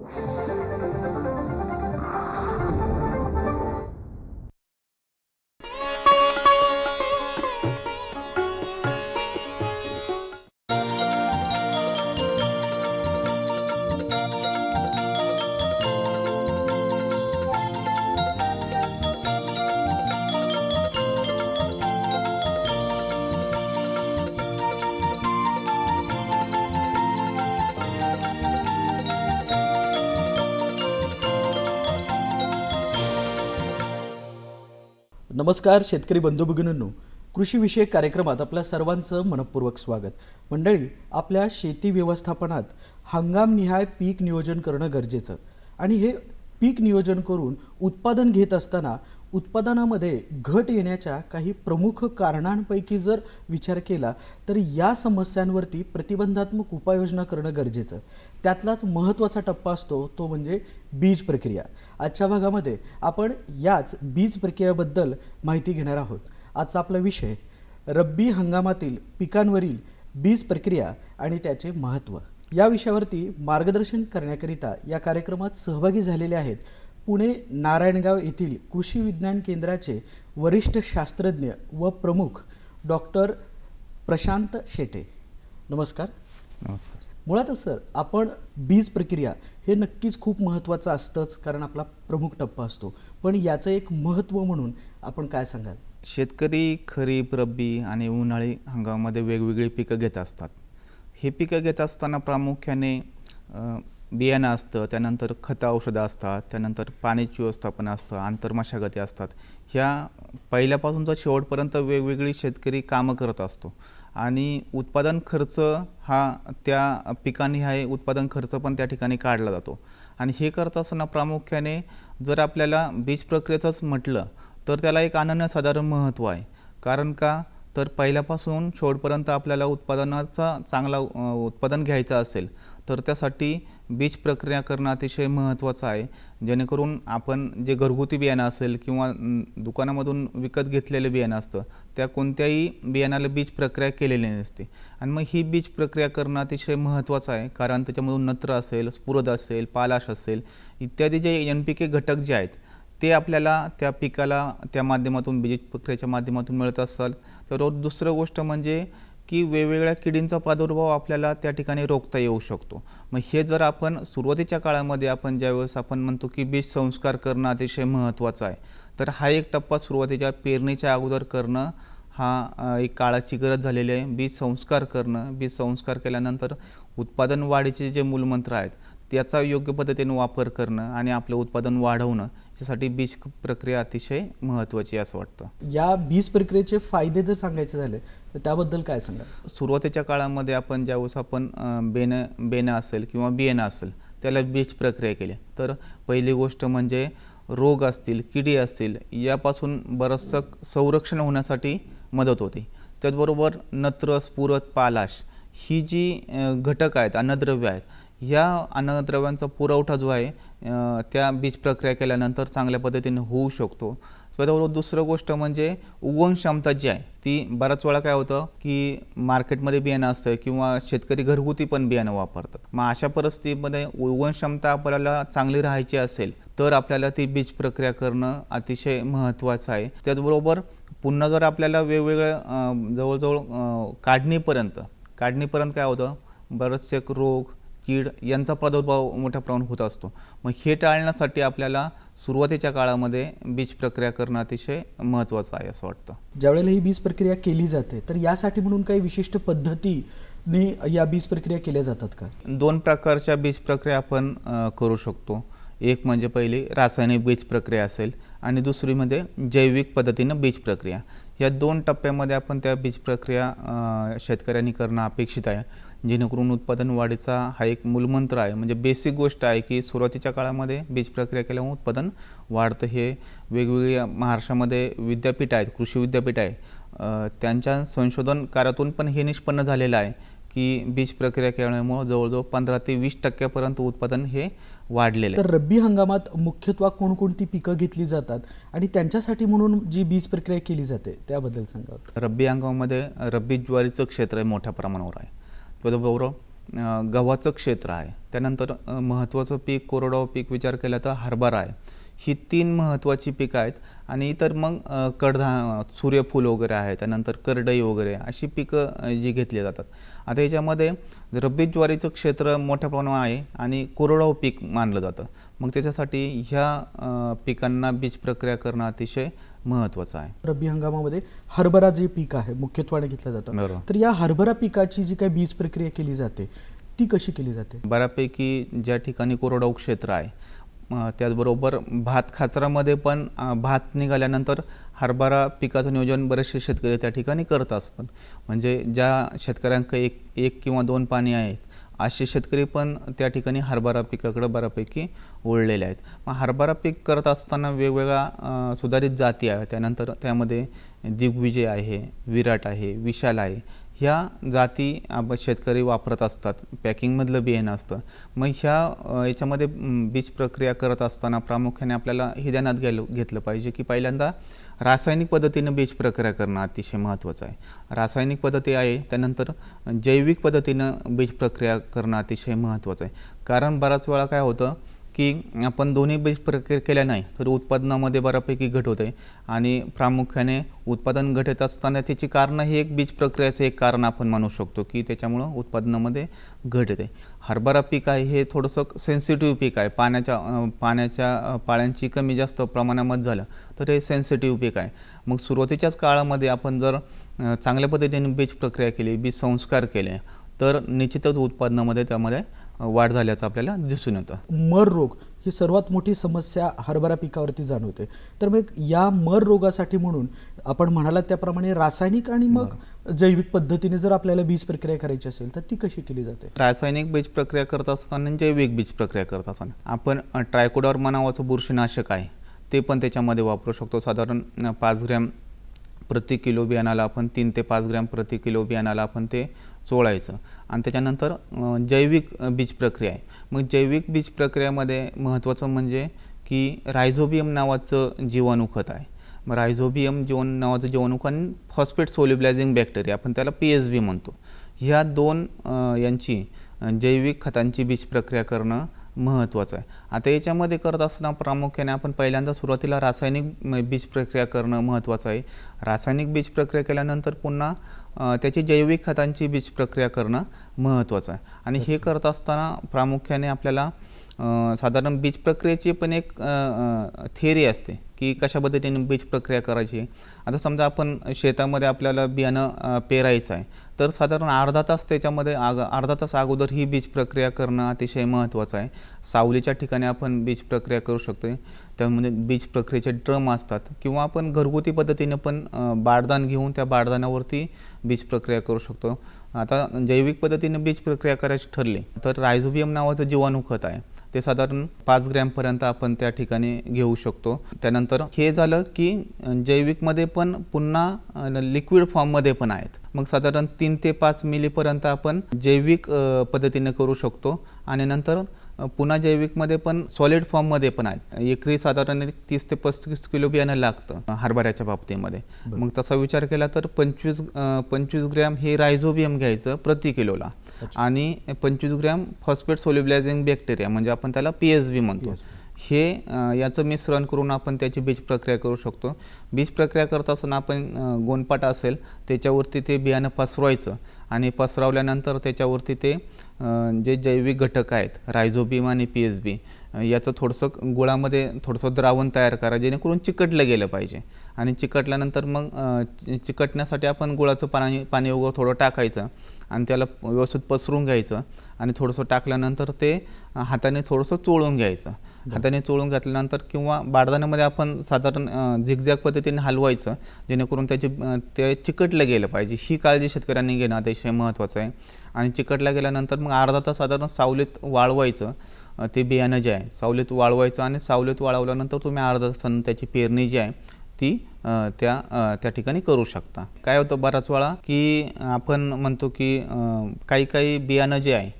Thank you. नमस्कार शेतकरी बंधू भगिनींनो कृषीविषयक कार्यक्रमात आपल्या सर्वांचं मनपूर्वक स्वागत. मंडळी आपल्या शेती व्यवस्थापनात हंगामनिहाय पीक नियोजन करणं गरजेचं. आणि हे पीक नियोजन करून उत्पादन घेत असताना उत्पादनामध्ये घट येण्याच्या काही प्रमुख कारणांपैकी जर विचार केला तर या समस्यांवरती प्रतिबंधात्मक उपाययोजना करणं गरजेचं. त्यातलाच महत्त्वाचा टप्पा असतो तो म्हणजे बीज प्रक्रिया. आजच्या भागामध्ये आपण याच बीज प्रक्रियेबद्दल माहिती घेणार आहोत. आजचा आपला विषय रब्बी हंगामातील पिकांवरील बीज प्रक्रिया आणि त्याचे महत्त्व. या विषयावरती मार्गदर्शन करण्याकरिता या कार्यक्रमात सहभागी झालेले आहेत पुणे नारायणगाव येथील कृषी विज्ञान केंद्राचे वरिष्ठ शास्त्रज्ञ व प्रमुख डॉक्टर प्रशांत शेटे. नमस्कार. नमस्कार. मुळातच सर आपण बीज प्रक्रिया हे नक्कीच खूप महत्त्वाचं असतंच कारण आपला प्रमुख टप्पा असतो. पण याचं एक महत्त्व म्हणून आपण काय सांगाल? शेतकरी खरीप रब्बी आणि उन्हाळी हंगामामध्ये वेगवेगळी पिकं घेत असतात. हे पिकं घेत असताना प्रामुख्याने बियाणं असतं त्यानंतर खतं औषधं असतात त्यानंतर पाण्याची व्यवस्थापन असतं आंतरमशागती असतात. ह्या पहिल्यापासून तर शेवटपर्यंत वेगवेगळी शेतकरी कामं करत असतो. आणि उत्पादन खर्च हा त्या पिकांनी आहे उत्पादन खर्च पण त्या ठिकाणी काढला जातो. आणि हे करत असताना प्रामुख्याने जर आपल्याला बीज प्रक्रियेचंच म्हटलं तर त्याला एक अनन्यसाधारण महत्त्व आहे. कारण का? तर पहिल्यापासून शेवटपर्यंत आपल्याला उत्पादनाचा चांगला उत्पादन घ्यायचं असेल तर त्यासाठी बीज प्रक्रिया करणं अतिशय महत्त्वाचं आहे. जेणेकरून आपण जे घरगुती बियाणं असेल किंवा दुकानामधून विकत घेतलेलं बियाणं असतं त्या कोणत्याही बियाणाला बीज प्रक्रिया केलेली नसते. आणि मग ही बीज प्रक्रिया करणं अतिशय महत्त्वाचं आहे कारण त्याच्यामधून नत्र असेल स्फुरद असेल पालाश असेल इत्यादी जे एन पी के घटक जे आहेत ते आपल्याला त्या पिकाला त्या माध्यमातून बीज प्रक्रियेच्या माध्यमातून मिळत असतात. तर दुसरं गोष्ट म्हणजे की वेगवेगळ्या किडींचा प्रादुर्भाव आपल्याला त्या ठिकाणी रोखता येऊ शकतो. मग हे जर आपण सुरुवातीच्या काळामध्ये आपण ज्यावेळेस आपण म्हणतो की बीज संस्कार करणं अतिशय महत्त्वाचं आहे तर हा एक टप्पा सुरुवातीच्या पेरणीच्या अगोदर करणं हा एक काळाची गरज झालेली आहे. बीज संस्कार करणं बीज संस्कार केल्यानंतर उत्पादन वाढीचे जे मूलमंत्र आहेत त्याचा योग्य पद्धतीने वापर करणं आणि आपलं उत्पादन वाढवणं यासाठी बीज प्रक्रिया अतिशय महत्त्वाची असं वाटतं. या बीज प्रक्रियेचे फायदे जर सांगायचे झाले तर त्याबद्दल काय सांगा सुरुवातीच्या काळामध्ये आपण ज्यावेळेस आपण अं, बेणं बेणं असेल किंवा बियाणं असेल त्याला बीज प्रक्रिया केली. तर पहिली गोष्ट म्हणजे रोग असतील किडी असतील यापासून बरंचसं संरक्षण होण्यासाठी मदत होते. त्याचबरोबर नत्र स्फुरत पालाश ही जी घटक आहेत अन्नद्रव्य आहेत ह्या अन्नद्रव्यांचा पुरवठा जो आहे त्या बीज प्रक्रिया केल्यानंतर चांगल्या पद्धतीने होऊ शकतो. त्याबरोबर दुसरं गोष्ट म्हणजे उगवण क्षमता जी आहे ती बऱ्याच वेळा काय होतं की मार्केटमध्ये बियाणं असतं किंवा शेतकरी घरगुती पण बियाणं वापरतात. मग अशा परिस्थितीमध्ये उगवण क्षमता आपल्याला चांगली राहायची असेल तर आपल्याला ती बीज प्रक्रिया करणं अतिशय महत्त्वाचं आहे. त्याचबरोबर पुन्हा जर आपल्याला वेगवेगळ्या जवळजवळ काढणीपर्यंत काढणीपर्यंत काय होतं? बरेचसे रोग कीड यांचा प्रादुर्भाव मोठ्या प्रमाणात होत असतो. मग हे टाळण्यासाठी आपल्याला सुरुवातीच्या काळामध्ये बीज प्रक्रिया करणं अतिशय महत्त्वाचं आहे असं वाटतं. ज्यावेळेला ही बीज प्रक्रिया केली जाते तर यासाठी म्हणून काही विशिष्ट पद्धतीने या बीज प्रक्रिया केल्या जातात का? दोन प्रकारच्या बीज प्रक्रिया आपण करू शकतो. एक म्हणजे पहिली रासायनिक बीज प्रक्रिया असेल आणि दुसरी म्हणजे जैविक पद्धतीनं बीज प्रक्रिया. या दोन टप्प्यामध्ये आपण त्या बीज प्रक्रिया शेतकऱ्यांनी करणं अपेक्षित आहे. जेणेकरून उत्पादन वाढीचा हा एक मूलमंत्र आहे. म्हणजे बेसिक गोष्ट आहे की सुरुवातीच्या काळामध्ये बीज प्रक्रिया केल्यामुळे उत्पादन वाढतं. हे वेगवेगळ्या महाराष्ट्रामध्ये विद्यापीठ आहेत कृषी विद्यापीठ आहे. त्यांच्या संशोधन कार्यातून पण हे निष्पन्न झालेलं आहे की बीज प्रक्रिया केल्यामुळं जवळजवळ पंधरा ते वीस टक्क्यापर्यंत उत्पादन हे वाढलेलं आहे. तर रब्बी हंगामात मुख्यत्वे कोणकोणती पिकं घेतली जातात आणि त्यांच्यासाठी म्हणून जी बीज प्रक्रिया केली जाते त्याबद्दल सांगा. रब्बी हंगामामध्ये रब्बी ज्वारीचं क्षेत्र मोठ्या प्रमाणावर आहे. बरोबर गव्हाचं क्षेत्र आहे. त्यानंतर महत्त्वाचं पीक कोरडाव पीक विचार केला तर हरभरा आहे. ही तीन महत्त्वाची पिकं आहेत आणि इतर मग कडधा सूर्यफूल वगैरे आहे त्यानंतर करडई वगैरे अशी पिकं जी घेतली जातात. आता याच्यामध्ये रब्बी ज्वारीचं क्षेत्र मोठ्या प्रमाणावर आहे आणि कोरडाव पीक मानलं जातं. मग त्याच्यासाठी ह्या पिकांना बीज प्रक्रिया करणं अतिशय महत्त्वाचं आहे. रब्बी हंगामामध्ये हरभरा जे पीक आहे मुख्यत्वाने घेतलं जातं. तर या हरभरा पिकाची जी काही बीज प्रक्रिया केली जाते ती कशी केली जाते? बऱ्यापैकी ज्या ठिकाणी कोरडवाहू क्षेत्र आहे त्याचबरोबर भात खाचरामध्ये पण भात निघाल्यानंतर हरभरा पिकाचं नियोजन बरेचसे शेतकरी त्या ठिकाणी करत असतात. म्हणजे ज्या शेतकऱ्यांकडे एक एक किंवा दोन पाणी आहेत असे शेतकरी पण त्या ठिकाणी हरभरा पिकाकडं बऱ्यापैकी ओढलेले आहेत. मग हरभरा पीक करत असताना वेगवेगळ्या सुधारित जाती आहेत. त्यानंतर त्यामध्ये दिग्विजय आहे विराट आहे विशाल आहे. ह्या जाती आपण शेतकरी वापरत असतात. पॅकिंगमधलं बियाणं असतं. मग ह्या याच्यामध्ये बीज प्रक्रिया करत असताना प्रामुख्याने आपल्याला हे ध्यानात घ्यायला घेतलं पाहिजे की पहिल्यांदा रासायनिक पद्धतीनं बीज प्रक्रिया करणं अतिशय महत्त्वाचं आहे. रासायनिक पद्धती आहे त्यानंतर जैविक पद्धतीनं बीज प्रक्रिया करणं अतिशय महत्त्वाचं आहे. कारण बराच वेळा काय होतं की आपण दोन्ही बीज प्रक्रिया केल्या नाही तर उत्पादनामध्ये बऱ्यापैकी घट होते. आणि प्रामुख्याने उत्पादन घटत असताना त्याची कारणं ही एक बीज प्रक्रियाचं एक कारण आपण मानू शकतो की त्याच्यामुळं उत्पादनामध्ये घट येते. हरभरा पीक आहे हे थोडंसं सेन्सिटिव्ह पीक आहे. पाण्याच्या पाण्याच्या पाळ्यांची कमी जास्त प्रमाणामध्ये झालं तर हे सेन्सिटिव्ह पीक आहे. मग सुरुवातीच्याच काळामध्ये आपण जर चांगल्या पद्धतीने बीज प्रक्रिया केली बीज संस्कार केले तर निश्चितच उत्पादनामध्ये त्यामध्ये वाढ झाल्याचं आपल्याला दिसून येतं. मर रोग ही सर्वात मोठी समस्या हरभरा पिकावरती जाणवते. तर मग या मर रोगासाठी म्हणून आपण म्हणालात त्याप्रमाणे रासायनिक आणि मग जैविक पद्धतीने जर आपल्याला बीज प्रक्रिया करायची असेल तर ती कशी केली जाते? रासायनिक बीज प्रक्रिया करत असताना जैविक बीज प्रक्रिया करत असताना आपण अ, ट्रायकोडर्मा नावाचं बुरशीनाशक आहे ते पण त्याच्यामध्ये वापरू शकतो. साधारण पाच ग्रॅम प्रति किलो बियाणाला आपण तीन ते पाच ग्रॅम प्रति किलो बियाणाला आपण ते चोळायचं. आणि त्याच्यानंतर जैविक बीज प्रक्रिया आहे. मग जैविक बीज प्रक्रियामध्ये महत्त्वाचं म्हणजे की रायझोबियम नावाचं जीवाणुखत आहे. मग रायझोबियम जीवन नावाचं जीवाणूक आणि फॉस्फेट सोल्युब्लायझिंग बॅक्टेरिया आपण त्याला पी एस बी म्हणतो. ह्या दोन यांची जैविक खतांची बीज प्रक्रिया करणं महत्त्वाचं आहे. आता याच्यामध्ये करत असताना प्रामुख्याने आपण पहिल्यांदा सुरुवातीला रासायनिक बीज प्रक्रिया करणं महत्त्वाचं आहे. रासायनिक बीज प्रक्रिया केल्यानंतर पुन्हा त्याची जैविक खतांची बीज प्रक्रिया करणं महत्त्वाचं आहे. आणि हे करत असताना प्रामुख्याने आपल्याला साधारण बीज प्रक्रियेची पण एक थिअरी असते. की कशा पद्धतीने बीज प्रक्रिया करायची? आता समजा आपण शेतामध्ये आपल्याला बियाणं पेरायचं आहे तर साधारण अर्धा तास त्याच्यामध्ये आग अर्धा तास अगोदर ही बीज प्रक्रिया करणं अतिशय महत्त्वाचं आहे. सावलीच्या ठिकाणी आपण बीज प्रक्रिया करू शकतो त्यामध्ये बीज प्रक्रियेचे ड्रम असतात किंवा आपण घरगुती पद्धतीने पण अ, बारदान घेऊन त्या बारदानावरती बीज प्रक्रिया करू शकतो. आता जैविक पद्धतीने बीज प्रक्रिया करायची ठरली तर रायझोबियम नावाचं जीवाणू खत आहे. ते साधारण पाच ग्रॅमपर्यंत आपण त्या ठिकाणी घेऊ शकतो. त्यानंतर हे झालं की जैविकमध्ये पण पुन्हा लिक्विड फॉर्ममध्ये पण आहेत. मग साधारण तीन ते पाच मिलीपर्यंत आपण जैविक पद्धतीने करू शकतो. आणि नंतर पुन्हा जैविकमध्ये पण सॉलिड फॉर्ममध्ये पण आहेत. एकरी साधारण तीस ते पस्तीस किलो बियाणं लागतं हरभऱ्याच्या बाबतीमध्ये. मग तसा विचार केला तर पंचवीस पंचवीस ग्रॅम हे रायझोबियम घ्यायचं प्रति किलोला. आणि पंचवीस ग्रॅम फॉस्फेट सोल्युब्लायझिंग बॅक्टेरिया म्हणजे आपण त्याला पी एस बी म्हणतो. हे याचं मिश्रण करून आपण त्याची बीज प्रक्रिया करू शकतो. बीज प्रक्रिया करत असताना आपण अ, गोनपाट असेल त्याच्यावरती ते बियाणं पसरवायचं आणि पसरवल्यानंतर त्याच्यावरती ते जे जैविक घटक आहेत रायझोबीम आणि पी एस बी याचं थोडंसं गुळामध्ये थोडंसं द्रावण तयार करा जेणेकरून चिकटलं गेलं पाहिजे. आणि चिकटल्यानंतर मग चिकटण्यासाठी आपण गुळाचं पाणी पाणी वगैरे थोडं टाकायचं आणि त्याला व्यवस्थित पसरून घ्यायचं आणि थोडंसं टाकल्यानंतर ते हाताने थोडंसं चोळून घ्यायचं. हाताने चोळून घातल्यानंतर किंवा बारदाण्यामध्ये आपण साधारण झिगझॅग पद्धतीने हलवायचं जेणेकरून त्याची ते चिकटलं गेलं पाहिजे. ही काळजी शेतकऱ्यांनी घेणं अतिशय महत्त्वाचं आहे. आणि चिकटल्या गेल्यानंतर मग अर्धा तास साधारण सावलीत वाळवायचं. ते बियाणं जे आहे सावलीत वाळवायचं आणि सावलीत वाळवल्यानंतर तुम्ही अर्धा तासानं त्याची पेरणी जी आहे ती त्या त्या ठिकाणी करू शकता. काय होतं बराच वेळा की आपण म्हणतो की काही काही बियाणं जे आहे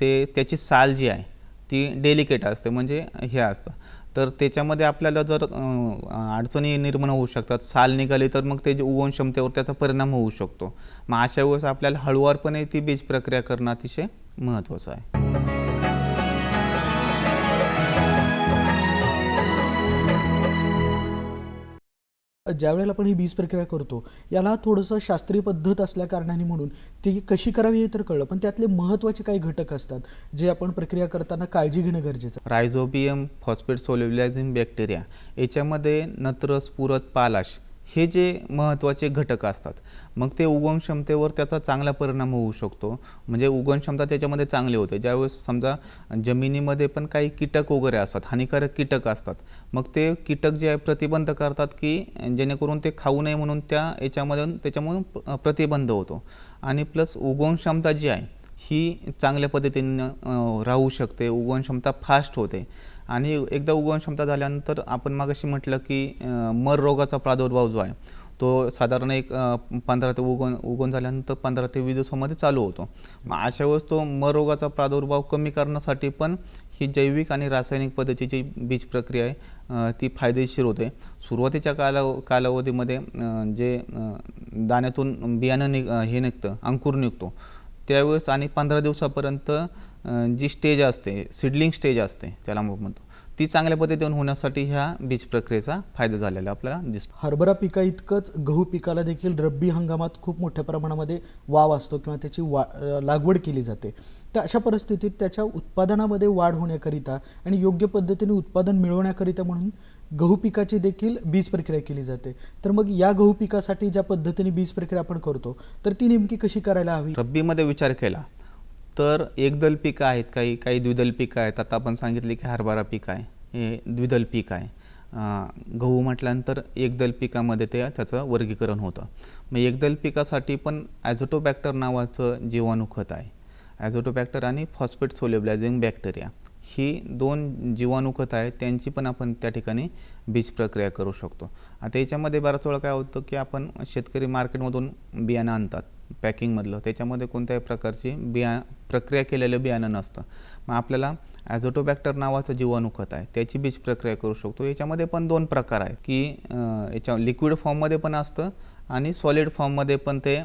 ते त्याची साल जी आहे ती डेलिकेट असते म्हणजे हे असतं. तर त्याच्यामध्ये आपल्याला जर अडचणी निर्माण होऊ शकतात साल निघाली तर मग ते उगवण क्षमतेवर त्याचा परिणाम होऊ शकतो. मग अशा वेळेस आपल्याला हळुवारपणे ती बीज प्रक्रिया करणं अतिशय महत्त्वाचं आहे. ज्या वेळेला आपण ही बीज प्रक्रिया करतो याला थोडंसं शास्त्रीय पद्धत असल्या कारणाने म्हणून ती कशी करावी हे तर कळलं पण त्यातले महत्त्वाचे काही घटक असतात जे आपण प्रक्रिया करताना काळजी घेणं गरजेचं आहे. रायझोबियम फॉस्फेट सोलिबिलायझिंग बॅक्टेरिया याच्यामध्ये नत्र स्फुरत पालाश हे जे महत्त्वाचे घटक असतात मग ते उगवण क्षमतेवर त्याचा चांगला परिणाम होऊ शकतो. म्हणजे उगवण क्षमता त्याच्यामध्ये चांगली होते. ज्यावेळेस समजा जमिनीमध्ये पण काही कीटक वगैरे असतात हानिकारक कीटक असतात मग ते कीटक जे आहे प्रतिबंध करतात की जेणेकरून ते खाऊ नये म्हणून त्या याच्यामधून त्याच्यामधून प्रतिबंध होतो. आणि प्लस उगवण क्षमता जी आहे ही चांगल्या पद्धतीनं राहू शकते. उगवण क्षमता फास्ट होते. आणि एकदा उगवण क्षमता झाल्यानंतर आपण मागाशी म्हटलं की मर रोगाचा प्रादुर्भाव जो आहे तो साधारण एक पंधरा ते उगवण उगवण झाल्यानंतर पंधरा ते वीस दिवसामध्ये चालू होतो. मग अशा वेळेस तो मर रोगाचा प्रादुर्भाव कमी करण्यासाठी पण ही जैविक आणि रासायनिक पद्धतीची बीज प्रक्रिया आहे ती फायदेशीर होते. सुरुवातीच्या काला कालावधीमध्ये जे दाण्यातून बियाणं निघ हे निघतं अंकुर निघतो. त्यावेळेस आणि पंधरा दिवसापर्यंत जी स्टेज असते सिडलिंग स्टेज असते त्याला मग म्हणतो ती चांगल्या पद्धतीने होण्यासाठी ह्या बीज प्रक्रियेचा फायदा झालेला आपल्याला दिसतो. हरभरा पिका इतकंच गहू पिकाला देखील रब्बी हंगामात खूप मोठ्या प्रमाणामध्ये वाव असतो किंवा त्याची वा लागवड केली जाते. तर अशा परिस्थितीत त्याच्या उत्पादनामध्ये वाढ होण्याकरिता आणि योग्य पद्धतीने उत्पादन मिळवण्याकरिता म्हणून गहू पिकाची देखील बीज प्रक्रिया केली जाते. तर मग या गहू पिकासाठी ज्या पद्धतीने बीज प्रक्रिया आपण करतो तर ती नेमकी कशी करायला हवी? रब्बीमध्ये विचार केला तर एकदल पिकं आहेत काही काही द्विदल पिकं आहेत. आता आपण सांगितले की हरभरा पीक आहे हे द्विदल पीक आहे. गहू म्हटल्यानंतर एकदल पिकामध्ये ते त्याचं वर्गीकरण होतं. मग एकदल पिकासाठी पण ॲझोटोबॅक्टर नावाचं जीवाणू खत आहे. ॲझोटोबॅक्टर आणि फॉस्फेट सोलेब्लायझिंग बॅक्टेरिया ही दोन जीवाणू खत आहेत त्यांची पण आपण त्या ठिकाणी बीज प्रक्रिया करू शकतो. आता याच्यामध्ये बऱ्याच वेळा काय होतं की आपण शेतकरी मार्केटमधून बियाणं आणतात पॅकिंगमधलं. त्याच्यामध्ये कोणत्याही प्रकारची बिया प्रक्रिया केलेलं बियाणं नसतं. मग आपल्याला ॲझोटोबॅक्टर नावाचं जीवाणू खत आहे त्याची बीज प्रक्रिया करू शकतो. याच्यामध्ये पण दोन प्रकार आहेत की याच्या लिक्विड फॉर्ममध्ये पण असतं आणि सॉलिड फॉर्ममध्ये पण ते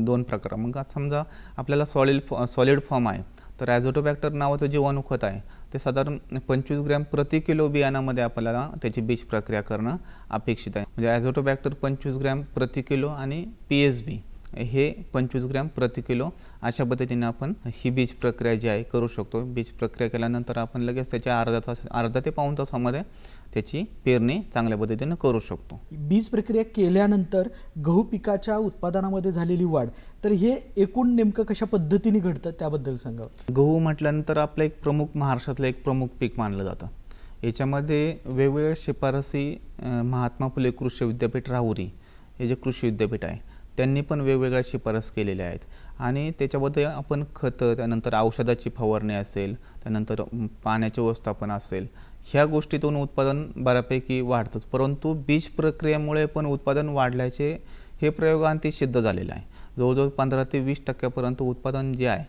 दोन प्रकार मग आज समजा आपल्याला सॉलिड फॉ सॉलिड फॉर्म आहे तर ॲझोटोबॅक्टर नावाचं जीवाणू खत आहे. ते साधारण पंचवीस ग्रॅम प्रति किलो बियाणामध्ये आपल्याला त्याची बीज प्रक्रिया करणं अपेक्षित आहे. म्हणजे ॲझोटोबॅक्टर पंचवीस ग्रॅम प्रति किलो आणि पी एस बी हे पंचवीस ग्रॅम प्रति किलो अशा पद्धतीने आपण ही बीज प्रक्रिया जी आहे करू शकतो. बीज प्रक्रिया केल्यानंतर आपण लगेच त्याच्या अर्धा तास अर्धा ते पाऊण तासामध्ये त्याची पेरणी चांगल्या पद्धतीनं करू शकतो. बीज प्रक्रिया केल्यानंतर गहू पिकाच्या उत्पादनामध्ये झालेली वाढ तर हे एकूण नेमकं कशा पद्धतीने घडतं त्याबद्दल सांगा. गहू म्हटल्यानंतर आपलं एक प्रमुख महाराष्ट्रातलं एक प्रमुख पीक मानलं जातं. याच्यामध्ये वेगवेगळ्या शिफारसी महात्मा फुले कृषी विद्यापीठ राहुरी हे जे कृषी विद्यापीठ आहे त्यांनी पण वेगवेगळ्या शिफारस केलेल्या आहेत. आणि त्याच्यामध्ये आपण खतं त्यानंतर औषधाची फवारणी असेल त्यानंतर पाण्याचे व्यवस्थापन असेल ह्या गोष्टीतून उत्पादन बऱ्यापैकी वाढतंच. परंतु बीज प्रक्रियेमुळे पण उत्पादन वाढल्याचे हे प्रयोगांती सिद्ध झालेलं आहे. जवळजवळ पंधरा ते वीस टक्क्यापर्यंत उत्पादन जे आहे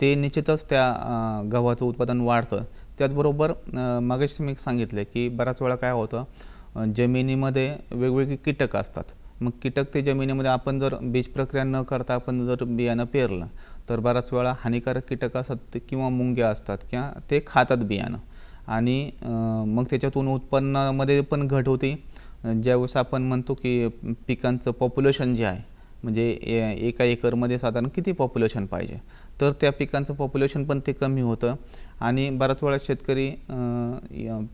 ते निश्चितच त्या गव्हाचं उत्पादन वाढतं. त्याचबरोबर मागेश मी सांगितलं की बऱ्याच वेळा काय होतं जमिनीमध्ये वेगवेगळे कीटक असतात. मग कीटक ते जमिनीमध्ये आपण जर बीज प्रक्रिया न करता आपण जर बियाणं पेरलं तर बऱ्याच वेळा हानिकारक कीटक असतात किंवा मुंग्या असतात किंवा ते खातात बियाणं. आणि मग त्याच्यातून उत्पन्नामध्ये पण घट होते. ज्यावेळेस आपण म्हणतो की पिकांचं पॉप्युलेशन जे आहे म्हणजे ए- एका एकरमध्ये साधारण किती पॉप्युलेशन पाहिजे? तर त्या पिकांचं पॉप्युलेशन पण ते कमी होतं. आणि बऱ्याच वेळा शेतकरी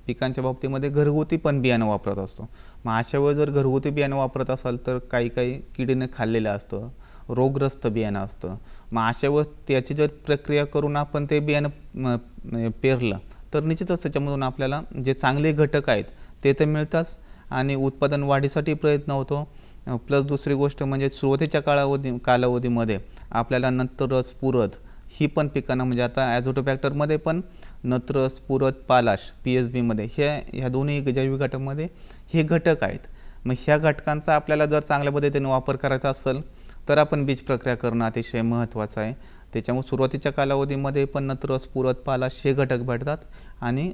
पिकांच्या बाबतीमध्ये घरगुती पण बियाणं वापरत असतो. मग अशा वेळेस जर घरगुती बियाणं वापरत असाल तर काही काही किडीनं खाल्लेलं असतं. रोगग्रस्त बियाणं असतं. मग अशा वेळेस त्याची जर प्रक्रिया करून आपण ते बियाणं पेरलं तर निश्चितच त्याच्यामधून आपल्याला जे चांगले घटक आहेत ते तर मिळताच आणि उत्पादन वाढीसाठी प्रयत्न होतो. प्लस दुसरी गोष्ट म्हणजे सुरुवातीच्या कालावधी कालावधीमध्ये आपल्याला नत्रस स्फुरद ही पण पिकांना म्हणजे आता ॲझोटोबॅक्टरमध्ये पण नत्र स्फुरद पालाश पी एस बीमध्ये ह्या ह्या दोन्ही जैविक घटकामध्ये हे घटक आहेत. मग ह्या घटकांचा आपल्याला जर चांगल्या पद्धतीने वापर करायचा असेल तर आपण बीज प्रक्रिया करणं अतिशय महत्त्वाचं आहे. त्याच्यामुळे सुरुवातीच्या कालावधीमध्ये पण नत्र स्फुरत पाला हे घटक भेटतात आणि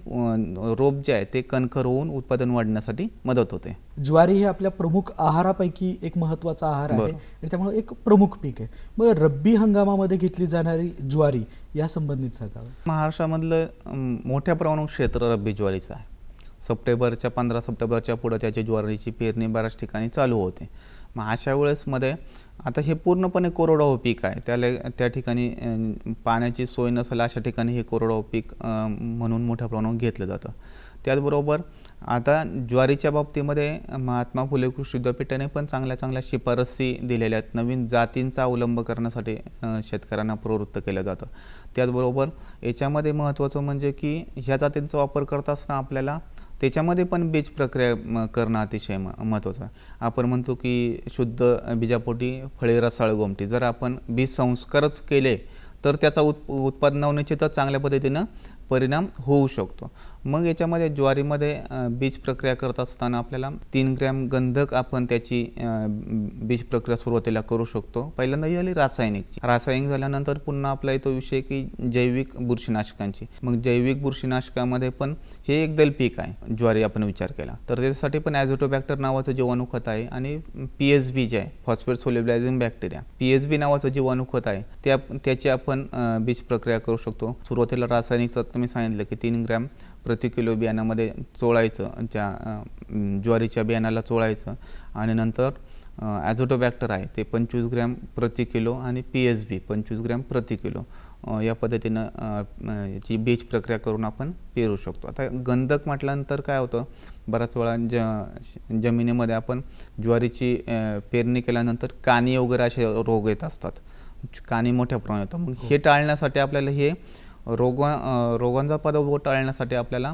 रोप जे आहे ते कणखर होऊन उत्पादन वाढण्यासाठी मदत होते. ज्वारी हे आपल्या प्रमुख आहारापैकी एक महत्त्वाचा आहार आहे त्यामुळे एक प्रमुख पीक आहे. मग रब्बी हंगामामध्ये घेतली जाणारी ज्वारी या संबंधित सांगावं महाराष्ट्रामधलं मोठ्या प्रमाणात क्षेत्र रब्बी ज्वारीचं आहे. सप्टेंबरच्या पंधरा सप्टेंबरच्या पुढं त्याची ज्वारीची पेरणी बऱ्याच ठिकाणी चालू होते. मग अशा वेळेसमध्ये आता हे पूर्णपणे कोरडवाहू पीक आहे. त्याला त्या ठिकाणी पाण्याची सोय नसेल अशा ठिकाणी हे कोरडवाहू पीक म्हणून मोठ्या प्रमाणात घेतलं जातं. त्याचबरोबर आता ज्वारीच्या बाबतीमध्ये महात्मा फुले कृषी विद्यापीठाने पण चांगल्या चांगल्या शिफारसी दिलेल्या आहेत. नवीन जातींचा अवलंब करण्यासाठी शेतकऱ्यांना प्रवृत्त केलं जातं. त्याचबरोबर याच्यामध्ये महत्त्वाचं म्हणजे की ह्या जातींचा वापर करत असताना आपल्याला त्याच्यामध्ये पण बीज प्रक्रिया म, करणं अतिशय म महत्त्वाचं आहे. आपण म्हणतो की शुद्ध बीजापोटी फळे रसाळ गोमटी जर आपण बीज संस्कारच केले तर त्याचा उत् उत्पादनावर निश्चितच चांगल्या पद्धतीनं परिणाम होऊ शकतो. मग याच्यामध्ये ज्वारीमध्ये बीज प्रक्रिया करत असताना आपल्याला तीन ग्रॅम गंधक आपण त्याची बीज प्रक्रिया सुरुवातीला करू शकतो. पहिल्यांदा ही झाली रासायनिकची. रासायनिक झाल्यानंतर पुन्हा आपला येतो विषय की जैविक बुरशीनाशकांची. मग जैविक बुरशीनाशकामध्ये पण हे एक दल पीक आहे ज्वारी आपण विचार केला. तर त्याच्यासाठी पण ॲझोटोबॅक्टर नावाचं जीवाणुखत आहे आणि पी एस बी जे आहे phosphate solubilizing bacteria P S B नावाचं जीवाणुखत आहे त्या त्याची आपण बीज प्रक्रिया करू शकतो. सुरुवातीला रासायनिक तुम्ही सांगितलं की तीन ग्रॅम प्रति किलो बियाणामध्ये चोळायचं त्या म, ज्वारीच्या बियाणाला चोळायचं आणि नंतर ॲझोटोबॅक्टर आहे ते पंचवीस ग्रॅम प्रति किलो आणि पी एस बी पंचवीस ग्रॅम प्रति किलो या पद्धतीनं म, याची बीज प्रक्रिया करून आपण पेरू शकतो. आता गंधक म्हटल्यानंतर काय होतं? बऱ्याच वेळा ज जमिनीमध्ये आपण ज्वारीची पेरणी केल्यानंतर कानी वगैरे असे रोग येत असतात. कानी मोठ्या प्रमाणात येतात. मग हे. टाळण्यासाठी आपल्याला हे रोग रोगांचा प्रादुर्भाव टाळण्यासाठी आपल्याला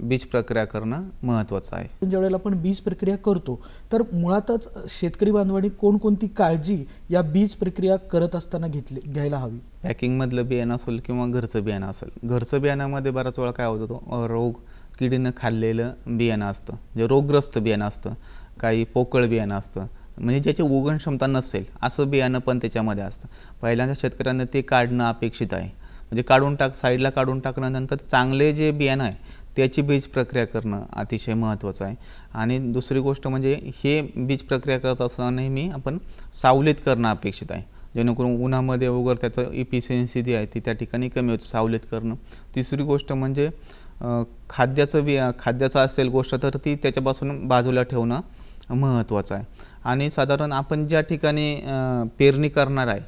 बीज प्रक्रिया करणं महत्त्वाचं आहे. पण ज्यावेळेला आपण बीज प्रक्रिया करतो तर मुळातच शेतकरी बांधवांनी कोणकोणती काळजी या बीज प्रक्रिया करत असताना घेतली घ्यायला हवी? पॅकिंगमधलं बियाणं असेल किंवा घरचं बियाणं असेल घरचं बियाणामध्ये बराच वेळा काय होतं रोग किडीनं खाल्लेलं बियाणं असतं जे रोगग्रस्त बियाणं असतं काही पोकळ बियाणं असतं म्हणजे ज्याची उगवण क्षमता नसेल असं बियाणं पण त्याच्यामध्ये असतं. पहिल्यांदा शेतकऱ्यांना ते काढणं अपेक्षित आहे. म्हणजे काढून टाक साईडला काढून टाकल्यानंतर चांगले जे बियाणं आहे त्याची बीज प्रक्रिया करणं अतिशय महत्त्वाचं आहे. आणि दुसरी गोष्ट म्हणजे हे बीज प्रक्रिया करत असताना नेहमी आपण सावलीत करणं अपेक्षित आहे. जेणेकरून उन्हामध्ये वगैरे त्याचं इफिशियन्सी जी आहे ती त्या ठिकाणी कमी होते सावलीत करणं. तिसरी गोष्ट म्हणजे खाद्याचं बी खाद्याचं असेल गोष्ट तर ती त्याच्यापासून बाजूला ठेवणं महत्त्वाचं आहे. आणि साधारण आपण ज्या ठिकाणी पेरणी करणार आहे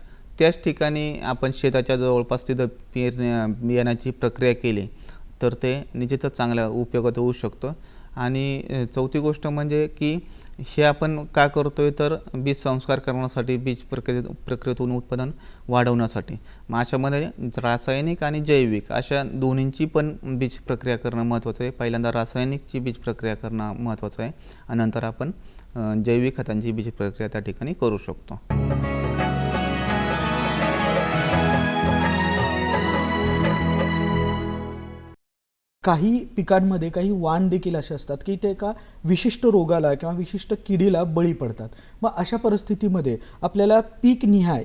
त्याच ठिकाणी आपण शेताच्या जवळपास तिथं पेरण्या बियाण्याची प्रक्रिया केली तर ते निश्चितच चांगल्या उपयोगात होऊ शकतो. आणि चौथी गोष्ट म्हणजे की हे आपण का करतोय तर बीज संस्कार करण्यासाठी बीज प्रक्रिये प्रक्रियेतून उत्पादन वाढवण्यासाठी. मग अशामध्ये रासायनिक आणि जैविक अशा दोन्हींची पण बीज प्रक्रिया करणं महत्त्वाचं आहे. पहिल्यांदा रासायनिकची बीज प्रक्रिया करणं महत्त्वाचं आहे. आणि नंतर आपण जैविक खतांची बीज प्रक्रिया त्या ठिकाणी करू शकतो. काही पिकांमध्ये काही वाण देखील असे असतात की ते एका विशिष्ट रोगाला किंवा विशिष्ट किडीला बळी पडतात. मग अशा परिस्थितीमध्ये आपल्याला पीक निहाय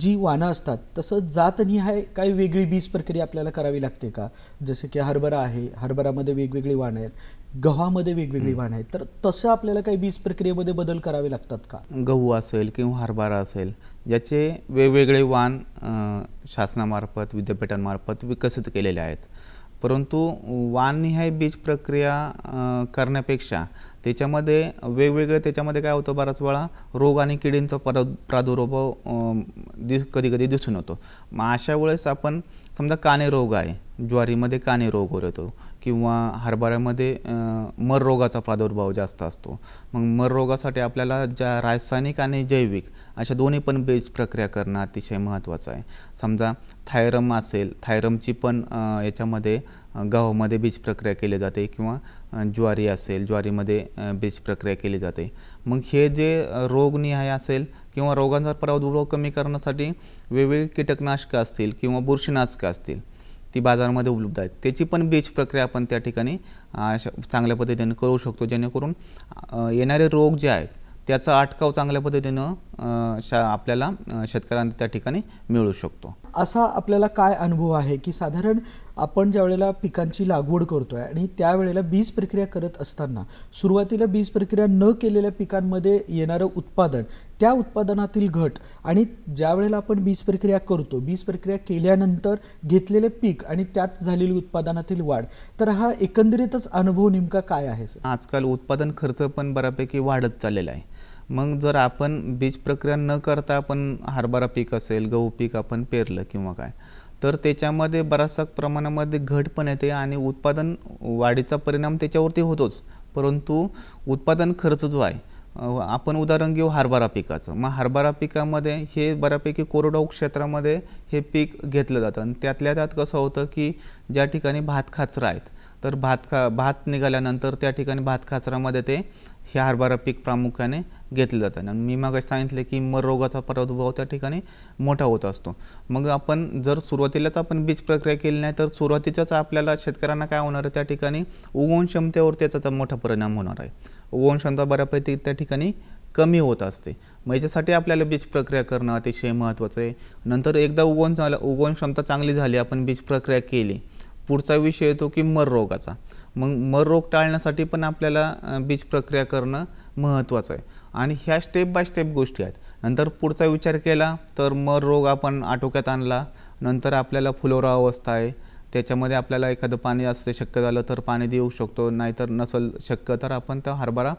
जी वाणं असतात तसं जातनिहाय काही वेगळी बीज प्रक्रिया आपल्याला करावी लागते का? जसं की हरभरा आहे हरभरामध्ये वेगवेगळी वाणं आहेत गव्हामध्ये वेगवेगळी वाणं आहेत तर तसं आपल्याला काही बीज प्रक्रियेमध्ये बदल करावे लागतात का? गहू असेल किंवा हरभरा असेल याचे वेगवेगळे वाण शासनामार्फत विद्यापीठांमार्फत विकसित केलेले आहेत. परंतु वाननिहाय बीज प्रक्रिया करण्यापेक्षा त्याच्यामध्ये वेगवेगळे त्याच्यामध्ये काय होतं बराच वेळा रोग आणि किडींचा प्र प्रादुर्भाव दिस कधी कधी दिसून येतो. मग अशा वेळेस आपण समजा काने रोग आहे ज्वारीमध्ये काने रोग होतो येतो किंवा हरभऱ्यामध्ये मर रोगाचा प्रादुर्भाव जास्त असतो. मग मर रोगासाठी आपल्याला ज्या रासायनिक आणि जैविक अशा दोन्ही पण बीज प्रक्रिया करणं अतिशय महत्त्वाचं आहे. समजा थायरम असेल थायरमची पण याच्यामध्ये गव्हामध्ये बीज प्रक्रिया केली जाते किंवा ज्वारी असेल ज्वारीमध्ये बीज प्रक्रिया केली जाते. मग हे जे रोगनिहाय असेल किंवा रोगांचा प्रादुर्भाव कमी करण्यासाठी वेगवेगळी कीटकनाशकं असतील किंवा बुरशीनाशकं असतील ती बाजारामध्ये उपलब्ध आहेत. त्याची पण बीज प्रक्रिया आपण त्या ठिकाणी अशा चांगल्या पद्धतीने करू शकतो जेणेकरून येणारे रोग जे आहेत त्याचा अटकाव चांगल्या पद्धतीनं शा आपल्याला शेतकऱ्यांना त्या ठिकाणी मिळू शकतो. असा आपल्याला काय अनुभव आहे की साधारण आपण ज्या वेळेला पिकांची लागवड करतोय आणि त्यावेळेला बीज प्रक्रिया करत असताना सुरुवातीला बीज प्रक्रिया न केलेल्या पिकांमध्ये येणारं उत्पादन त्या उत्पादनातील घट आणि ज्या वेळेला आपण बीज प्रक्रिया करतो बीज प्रक्रिया केल्यानंतर घेतलेले पीक आणि त्यात झालेली उत्पादनातील वाढ तर हा एकंदरीतच अनुभव नेमका काय आहे सर? आजकाल उत्पादन खर्च पण बऱ्यापैकी वाढत चाललेला आहे. मग जर आपण बीज प्रक्रिया न करता आपण हरभरा पीक असेल गहू पीक आपण पेरलं किंवा काय तर त्याच्यामध्ये बराचसा प्रमाणामध्ये घट पण येते आणि उत्पादन वाढीचा परिणाम त्याच्यावरती होतोच. परंतु उत्पादन खर्च जो आहे आपण उदाहरण घेऊ हरभरा पिकाचं. मग हरभरा पिकामध्ये हे बऱ्यापैकी कोरडवाहू क्षेत्रामध्ये हे पीक घेतलं जातं. आणि त्यातल्या त्यात कसं होतं की ज्या ठिकाणी भात खाचरा आहेत तर भात खा भात निघाल्यानंतर त्या ठिकाणी भात खाचरामध्ये ते हे हरभरा पीक प्रामुख्याने घेतलं जातं. आणि मी मग सांगितले की मर रोगाचा प्रादुर्भाव त्या ठिकाणी मोठा होत असतो. मग आपण जर सुरुवातीलाच आपण बीज प्रक्रिया केली नाही तर सुरुवातीच्याच आपल्याला शेतकऱ्यांना काय होणार आहे? त्या ठिकाणी उगवण क्षमतेवर त्याचा मोठा परिणाम होणार आहे. उगवण क्षमता बऱ्यापैकी त्या ठिकाणी कमी होत असते. मग याच्यासाठी आपल्याला बीज प्रक्रिया करणं अतिशय महत्त्वाचं आहे. नंतर एकदा उगवण झालं उगवण क्षमता चांगली झाली आपण बीज प्रक्रिया केली पुढचा विषय येतो की मर रोगाचा. मग मर रोग टाळण्यासाठी पण आपल्याला बीज प्रक्रिया करणं महत्त्वाचं आहे. आणि ह्या स्टेप बाय स्टेप गोष्टी आहेत. नंतर पुढचा विचार केला तर मर रोग आपण आटोक्यात आणला. नंतर आपल्याला फुलोरा अवस्था आहे. त्याच्यामध्ये आपल्याला एखादं पाणी असते शक्य झालं तर पाणी देऊ शकतो. नाहीतर नसल शक्य तर आपण त्या हरभरा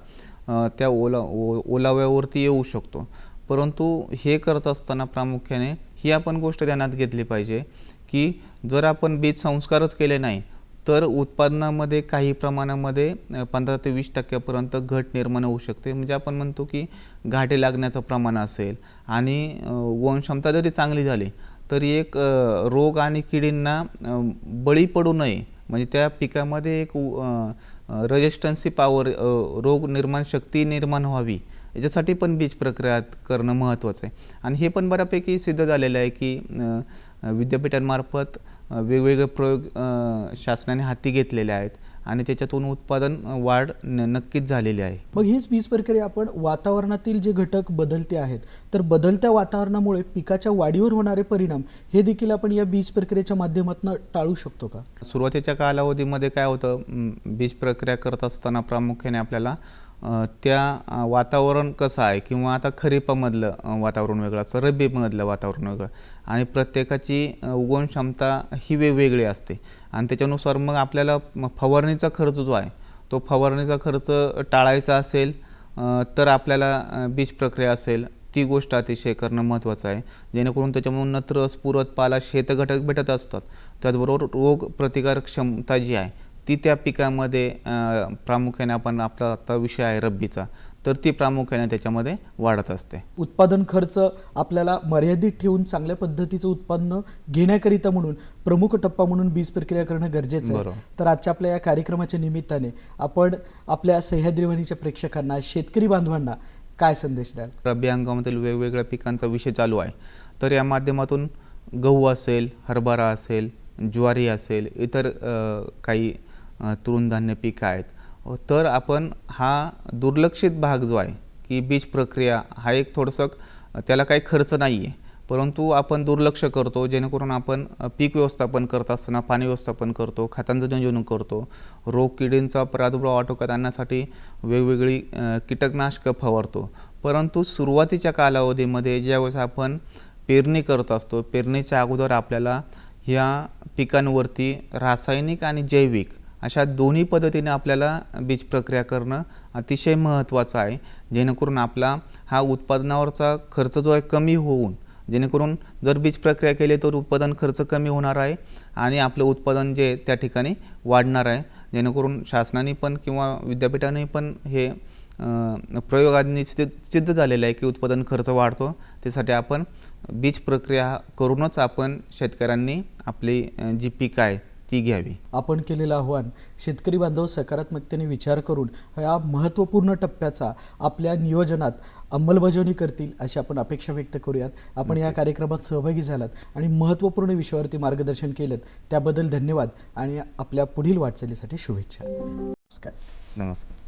त्या ओला ओ ओलाव्यावरती येऊ शकतो. परंतु हे करत असताना प्रामुख्याने ही आपण गोष्ट ध्यानात घेतली पाहिजे. की जर आपण बीज संस्कारच केले नाही तर उत्पादनामध्ये काही प्रमाणामध्ये पंधरा ते वीस टक्क्यापर्यंत घट निर्माण होऊ शकते. म्हणजे आपण म्हणतो की घाटे लागण्याचं प्रमाण असेल आणि वन वंशक्षमता जरी चांगली झाली तरी एक रोग आणि किडींना बळी पडू नये. म्हणजे त्या पिकामध्ये एक रजिस्टन्सी पॉवर रोग निर्माण शक्ती निर्माण व्हावी. याच्यासाठी पण बीज प्रक्रिया करणं महत्त्वाचं आहे. आणि हे पण बऱ्यापैकी सिद्ध झालेलं आहे की विद्यापीठांमार्फत वेगवेगळे प्रयोग शासनाने हाती घेतलेले आहेत आणि त्याच्यातून उत्पादन वाढ नक्कीच झालेली आहे. मग हीच बीज प्रक्रिया आपण वातावरणातील जे घटक बदलते आहेत तर बदलत्या वातावरणामुळे पिकाच्या वाढीवर होणारे परिणाम हे देखील आपण या बीज प्रक्रियेच्या माध्यमातून टाळू शकतो का? सुरुवातीच्या कालावधीमध्ये काय होतं बीज प्रक्रिया करत असताना प्रामुख्याने आपल्याला त्या वातावरण कसं आहे किंवा आता खरीपामधलं वातावरण वेगळं असतं रब्बीमधलं वातावरण वेगळं आणि प्रत्येकाची उगवण क्षमता ही वेगवेगळी असते. आणि त्याच्यानुसार मग आपल्याला फवारणीचा खर्च जो आहे तो फवारणीचा खर्च टाळायचा असेल तर आपल्याला बीज प्रक्रिया असेल ती गोष्ट अतिशय करणं महत्त्वाचं आहे. जेणेकरून त्याच्यामधून नत्र स्फुरत पाला शेतघटक भेटत असतात. त्याचबरोबर रोग प्रतिकारक क्षमता जी आहे ती त्या पिकामध्ये प्रामुख्याने आपण आपला आता विषय आहे रब्बीचा तर ती प्रामुख्याने त्याच्यामध्ये वाढत असते. उत्पादन खर्च आपल्याला मर्यादित ठेवून चांगल्या पद्धतीचं उत्पन्न घेण्याकरिता म्हणून प्रमुख टप्पा म्हणून बीज प्रक्रिया करणं गरजेचं आहे. तर आजच्या आपल्या या कार्यक्रमाच्या निमित्ताने आपण आपल्या सह्याद्रीवाणीच्या प्रेक्षकांना शेतकरी बांधवांना काय संदेश द्याल? रब्बी हंगामातील वेगवेगळ्या पिकांचा विषय चालू आहे. तर या माध्यमातून गहू असेल हरभरा असेल ज्वारी असेल इतर काही तृणधान्य पिकं आहेत. तर आपण हा दुर्लक्षित भाग जो आहे की बीज प्रक्रिया हा एक थोडंसं त्याला काही खर्च नाही आहे परंतु आपण दुर्लक्ष करतो जेणेकरून आपण पीक व्यवस्थापन करत असताना पाणी व्यवस्थापन करतो खतांचं नियोजन करतो. रोग किडींचा प्रादुर्भाव आटोक्यात आणण्यासाठी वेगवेगळी कीटकनाशकं फवारतो. परंतु सुरुवातीच्या कालावधीमध्ये ज्यावेळेस आपण पेरणी करत असतो पेरणीच्या अगोदर आपल्याला ह्या पिकांवरती रासायनिक आणि जैविक अशा दोन्ही पद्धतीने आपल्याला बीज प्रक्रिया करणं अतिशय महत्त्वाचं आहे. जेणेकरून आपला हा उत्पादनावरचा खर्च जो आहे कमी होऊन जेणेकरून जर बीज प्रक्रिया केली तर उत्पादन खर्च कमी होणार आहे आणि आपलं उत्पादन जे त्या ठिकाणी वाढणार आहे. जेणेकरून शासनाने पण किंवा विद्यापीठाने पण हे प्रयोगांनी सिद्ध झालेलं आहे की उत्पादन खर्च वाढतो. त्यासाठी आपण बीज प्रक्रिया करूनच आपण शेतकऱ्यांनी आपली जी पीक आहे ती घ्यावी. आपण केलेलं आव्हान शेतकरी बांधव सकारात्मकतेने विचार करून या महत्त्वपूर्ण टप्प्याचा आपल्या नियोजनात अंमलबजावणी करतील अशी आपण अपेक्षा व्यक्त करूयात. आपण या कार्यक्रमात सहभागी झालात आणि महत्त्वपूर्ण विषयावरती मार्गदर्शन केलं त्याबद्दल धन्यवाद आणि आपल्या पुढील वाटचालीसाठी शुभेच्छा. नमस्कार. नमस्कार.